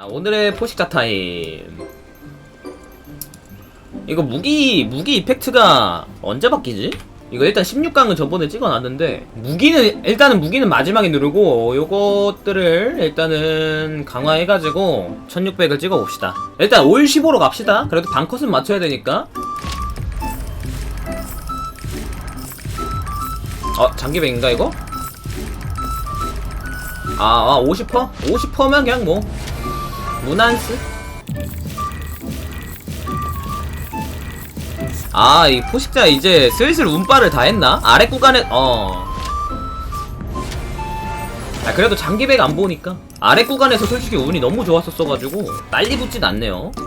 자, 오늘의 포식자 타임. 이거 무기 무기 이펙트가 언제 바뀌지? 이거 일단 16강은 저번에 찍어놨는데 무기는 일단은 무기는 마지막에 누르고 요것들을 일단은 강화해가지고 1600을 찍어봅시다 일단 올 15로 갑시다 그래도 반컷은 맞춰야 되니까 어 장기백인가 이거? 아, 아 50퍼? 50퍼면 그냥 뭐 무난스? 아, 이 포식자 이제 슬슬 운빨을 다 했나? 아래 구간에, 어. 아, 그래도 장기백 안 보니까. 아래 구간에서 솔직히 운이 너무 좋았었어가지고, 빨리 붙진 않네요.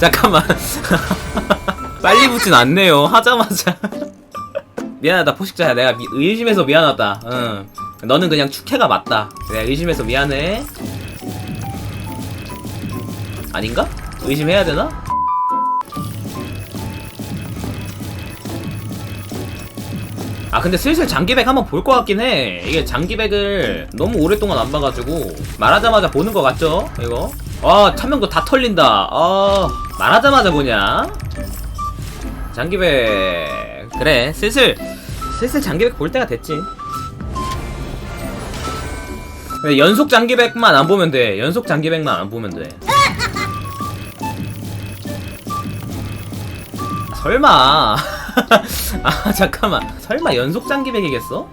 잠깐만. 빨리 붙진 않네요. 하자마자. 미안하다, 포식자야. 내가 미- 의심해서 미안하다. 응. 너는 그냥 축해가 맞다. 내가 의심해서 미안해. 아닌가? 의심해야 되나? 아 근데 슬슬 장기백 한번 볼 것 같긴 해 이게 장기백을 너무 오랫동안 안 봐가지고 말하자마자 보는 것 같죠 이거 아 참명도 다 털린다 아 말하자마자 보냐 장기백 그래 슬슬 슬슬 장기백 볼 때가 됐지 연속 장기백만 안 보면 돼. 연속 장기백만 안 보면 돼. 설마. 아 잠깐만. 설마 연속 장기백이겠어?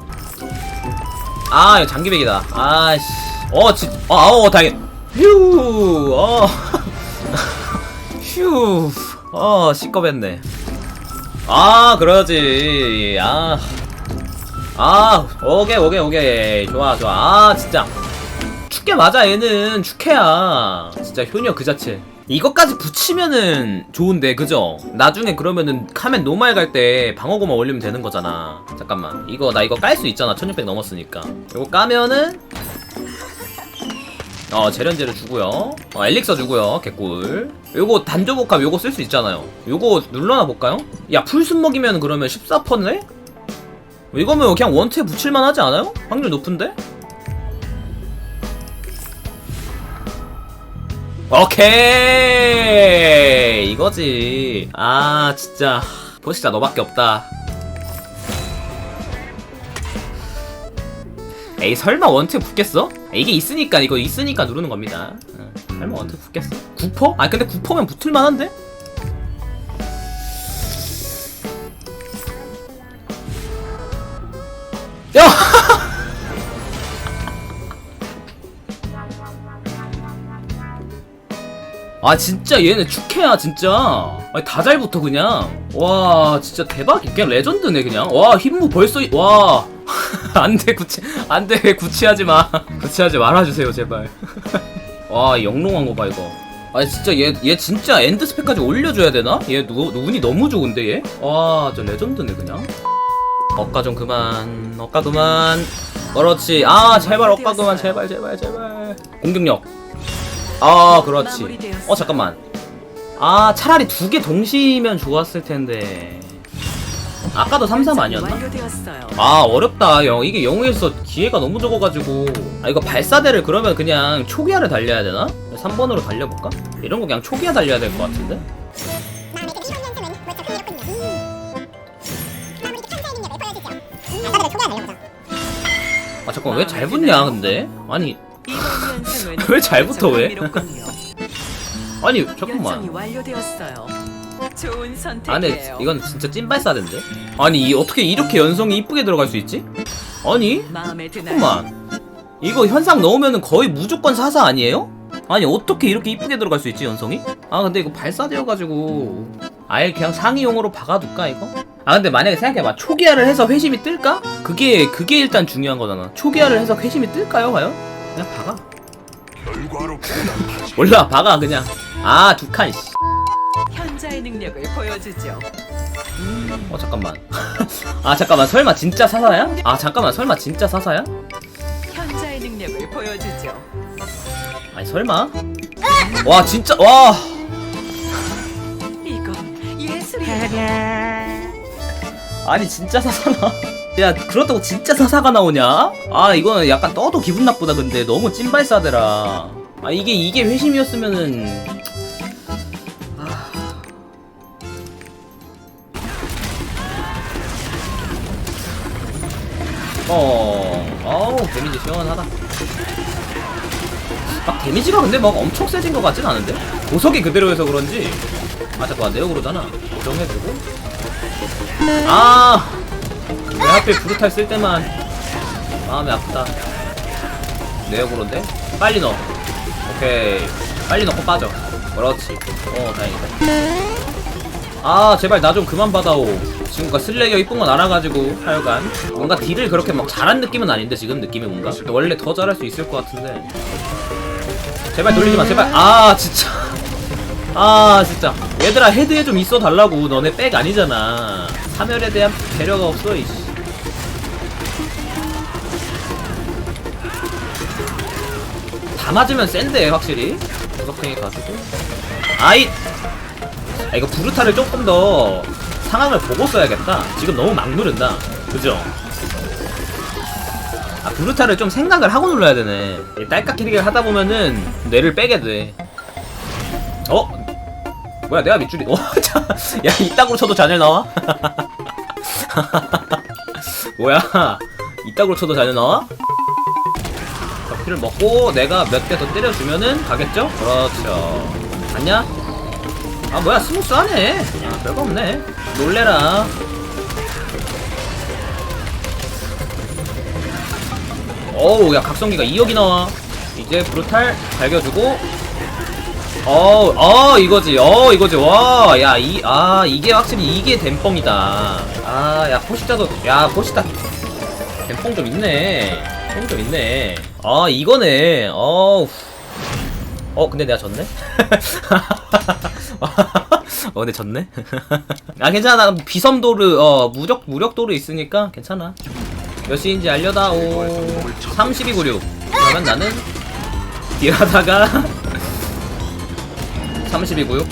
아 이거 장기백이다. 아씨. 어진 어어 다행 휴 어. 휴 어 시꺼했네. 아 그러지. 아 아, 오케이, 오케이, 오케이. 좋아, 좋아. 아, 진짜. 축계 맞아, 얘는. 축해야. 진짜 효녀 그 자체. 이것까지 붙이면은 좋은데, 그죠? 나중에 그러면은 카멘 노말 갈 때 방어구만 올리면 되는 거잖아. 잠깐만. 이거, 나 이거 깔 수 있잖아. 1600 넘었으니까. 이거 까면은. 어, 재련제를 주고요. 어, 엘릭서 주고요. 개꿀. 요거 단조복합 요거 쓸 수 있잖아요. 요거 눌러나 볼까요? 야, 풀순 먹이면 그러면 14%네? 이거면 그냥 원투에 붙일만 하지 않아요? 확률 높은데? 오케이 이거지 아 진짜 보시자 너밖에 없다 에이 설마 원투에 붙겠어? 이게 있으니까 이거 있으니까 누르는 겁니다 응, 설마 원투에 붙겠어? 9%? 아 근데 9%면 붙을만 한데? 아 진짜 얘네 축해야 진짜. 아니 다잘 붙어 그냥. 와 진짜 대박. 그냥 레전드네 그냥. 와 힘무 벌써 이- 와. 안돼 구치 안돼 구치하지 마. 구치하지 말아주세요 제발. 와 영롱한 거봐 이거. 아니 진짜 얘 얘 진짜 엔드 스펙까지 올려줘야 되나? 얘 누, 운이 너무 좋은데 얘 와저 레전드네 그냥. 억가 좀 그만 억가 그만. 그렇지. 아 제발 억가 그만. 제발 제발 제발. 공격력 아 그렇지 어 잠깐만 아 차라리 두 개 동시면 좋았을 텐데 아까도 3-3 아니었나? 아 어렵다 영 이게 영웅에서 기회가 너무 적어가지고 아 이거 발사대를 그러면 그냥 초기화를 달려야 되나? 3번으로 달려볼까? 이런 거 그냥 초기화 달려야 될 것 같은데? 아 잠깐 왜 잘 붙냐 근데? 아니 왜잘 붙어, 왜? 아니 잠깐만 완료되었어요. 좋은 아 선택이에요. 근데 이건 진짜 찐발사대인데? 아니 이 어떻게 이렇게 연성이 이쁘게 들어갈 수 있지? 아니 마음에 드나요? 잠깐만 이거 현상 넣으면 거의 무조건 사사 아니에요? 아니 어떻게 이렇게 이쁘게 들어갈 수 있지 연성이? 아 근데 이거 발사되어가지고 아예 그냥 상이용으로 박아둘까 이거? 아 근데 만약에 생각해봐 초기화를 해서 회심이 뜰까? 그게 그게 일단 중요한 거잖아 초기화를 해서 회심이 뜰까요 과연? 그냥 박아 결과로. 몰라 박아 그냥 아 두칸 씨. 현자의 능력을 보여주죠. 어 잠깐만 아 잠깐만 설마 진짜 사사야? 아 잠깐만 설마 진짜 사사야? 현자의 능력을 보여주죠. 아니 설마? 와 진짜 와 이건 예술이에요. 아니 진짜 사사나 야 그렇다고 진짜 사사가 나오냐? 아 이거는 약간 떠도 기분 나쁘다 근데 너무 찐발사대라 아 이게 이게 회심이었으면은 어, 어우, 데미지 시원하다. 막 데미지가 근데 막 엄청 세진 것 같진 않은데? 보석이 그대로여서 그런지. 아, 잠깐만, 네오그로잖아. 고정해두고. 아! 왜 하필 브루탈 쓸 때만 마음이 아프다. 네오그로인데? 빨리 넣어. 오케이. 빨리 넣고 빠져. 그렇지. 어, 다행이다. 아 제발 나 좀 그만 받아오 지금까 슬레이어 이쁜 건 알아가지고 하여간 뭔가 딜을 그렇게 막 잘한 느낌은 아닌데 지금 느낌이 뭔가 원래 더 잘할 수 있을 것 같은데 제발 돌리지마 제발 아 진짜 아 진짜 얘들아 헤드에 좀 있어 달라고 너네 백 아니잖아 사멸에 대한 배려가 없어 이씨 다 맞으면 센데 확실히 구석탱이 가지고 아이 아, 이거 부르타를 조금 더 상황을 보고 써야겠다. 지금 너무 막 누른다. 그죠? 아, 부르타를 좀 생각을 하고 눌러야 되네. 이 딸깍 캐릭을 하다 보면은 뇌를 빼게 돼. 어? 뭐야, 내가 밑줄이. 어, 자, 야, 이따구로 쳐도 잔열 나와? 뭐야, 이따구로 쳐도 잔열 나와? 자, 피를 먹고 내가 몇 대 더 때려주면은 가겠죠? 그렇죠. 갔냐? 아 뭐야 스무스하네 아 별거 없네. 놀래라. 어우 야 각성기가 2억이 나와. 이제 브루탈 갈겨주고. 어우 어 이거지. 어 이거지. 와 야 이 아 이게 확실히 이게 댐뻥이다. 아 야 포시타도 야 포시타 댐뻥 좀 있네 댐좀 있네. 아 이거네. 어우 어 근데 내가 졌네? 어 근데 졌네? 아 괜찮아. 비섬도르 어 무력 무력도르 있으니까 괜찮아. 몇 시인지 알려다오. 3296 그러면 나는 딜하다가 3296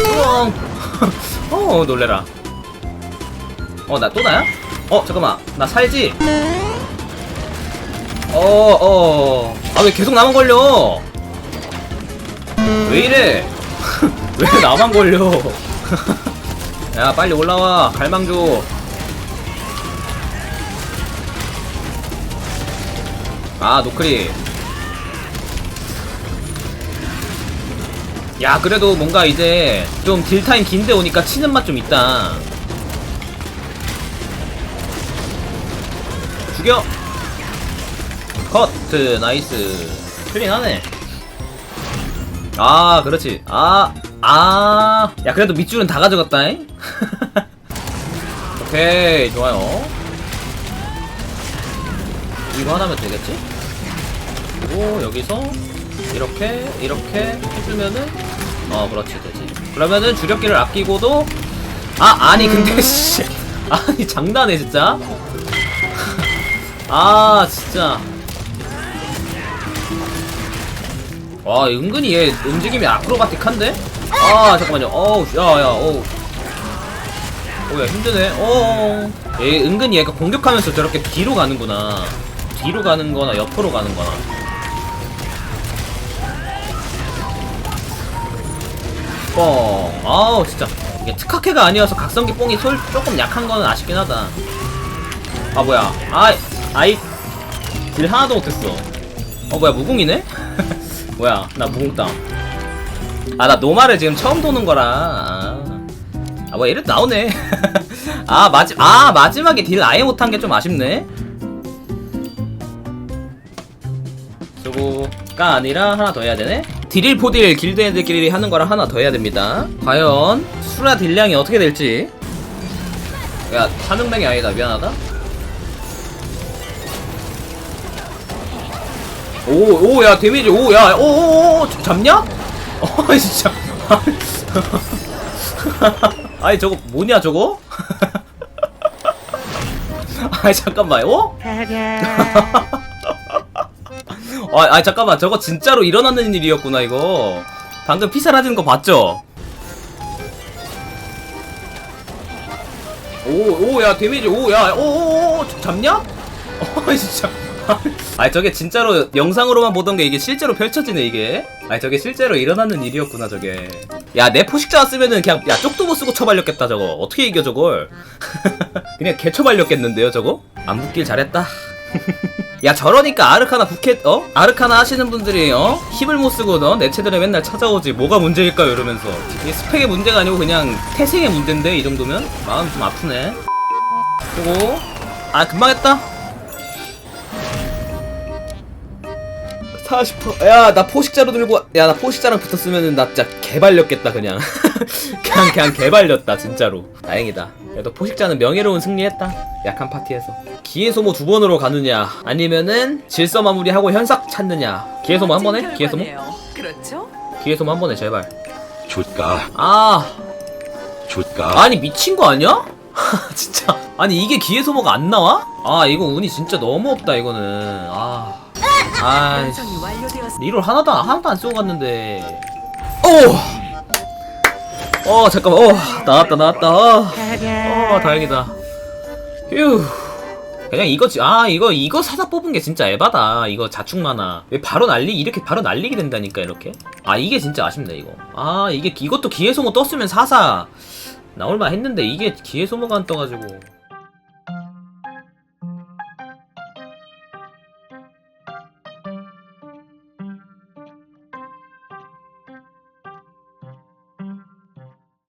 우엉 어 놀래라. 어 나 또 나야? 어 잠깐만 나 살지? 어, 어. 아, 왜 계속 나만 걸려? 왜 이래? 왜 나만 걸려? 야, 빨리 올라와. 갈망 줘. 아, 노크리. 야, 그래도 뭔가 이제 좀 딜타임 긴데 오니까 치는 맛 좀 있다. 죽여! 커트 나이스. 클린하네. 아 그렇지. 아 아 야 그래도 밑줄은 다 가져갔다잉? 오케이. 좋아요. 이거 하나면 되겠지? 그리고 여기서 이렇게 이렇게 해주면은 어 그렇지 되지. 그러면은 주력기를 아끼고도 아 아니 근데 씨 아니 장난해 진짜 아 진짜. 와 은근히 얘 움직임이 아크로바틱한데? 아 잠깐만요. 어우 야야 어우. 오야 힘드네. 어얘 은근히 얘가 공격하면서 저렇게 뒤로 가는구나. 뒤로 가는 거나 옆으로 가는 거나. 뻥. 아우 진짜. 이게 특화캐가 아니어서 각성기 뽕이 솔 조금 약한 거는 아쉽긴 하다. 아 뭐야. 아이 아이 딜 하나도 못했어. 어 뭐야 무궁이네? 뭐야 나 무궁땅. 아 나 노말을 지금 처음 도는 거라. 아, 아 뭐야 이래도 나오네. 아 마지 아 마지막에 딜 아예 못한 게 좀 아쉽네. 저거가 아니라 하나 더 해야 되네. 딜일 포딜 길드 애들끼리 하는 거랑 하나 더 해야 됩니다. 과연 수라 딜량이 어떻게 될지. 야 사명당이 아니다. 미안하다 오, 오, 야, 데미지, 오, 야, 오, 오, 오, 잡냐? 어, 진짜. 아니, 저거, 뭐냐, 저거? 아니, 잠깐만, 어? 아, 아, 잠깐만, 저거 진짜로 일어나는 일이었구나, 이거. 방금 피 사라지는 거 봤죠? 오 오 야 데미지 오 야 오 오 오 잡냐? 어 진짜 아 저게 진짜로 영상으로만 보던 게 이게 실제로 펼쳐지네 이게. 아 저게 실제로 일어나는 일이었구나 저게. 야 내 포식자 쓰면은 그냥 야 쪽도 못 쓰고 쳐발렸겠다 저거. 어떻게 이겨 저걸? 그냥 개 쳐발렸겠는데요 저거? 안 붙길 잘했다. 야 저러니까 아르카나 부켓 어? 아르카나 하시는 분들이 어? 힘을 못 쓰고 너? 내체들에 맨날 찾아오지. 뭐가 문제일까요 이러면서. 이게 스펙의 문제가 아니고 그냥 태생의 문제인데 이 정도면? 마음 좀 아프네. 그리고 아 금방 했다 40%. 야, 나 포식자로 들고, 야, 나 포식자랑 붙었으면은 나 진짜 개발렸겠다, 그냥. 그냥, 그냥 개발렸다, 진짜로. 다행이다. 그래도 포식자는 명예로운 승리했다. 약한 파티에서. 기회 소모 두 번으로 가느냐, 아니면은 질서 마무리하고 현삭 찾느냐. 기회 소모 한번 해? 멋진 기회 소모? 결과네요. 그렇죠? 기회 소모 한번 해, 제발. 줄까 아, 줄까 아니, 미친 거 아니야? 진짜. 아니, 이게 기회 소모가 안 나와? 아, 이거 운이 진짜 너무 없다, 이거는. 아. 아이씨. 리롤 하나도 안- 하나도 안 쓰고 갔는데. 오. 어 잠깐만. 어 나왔다 나왔다. 어, 어 다행이다. 휴. 그냥 이거 지- 아 이거 이거 사다 뽑은 게 진짜 에바다. 이거 자축 만화. 왜 바로 날리 이렇게 바로 날리게 된다니까 이렇게. 아 이게 진짜 아쉽네 이거. 아 이게 이것도 기회 소모 떴으면 사사 나올만 했는데 이게 기회 소모가 안 떠가지고.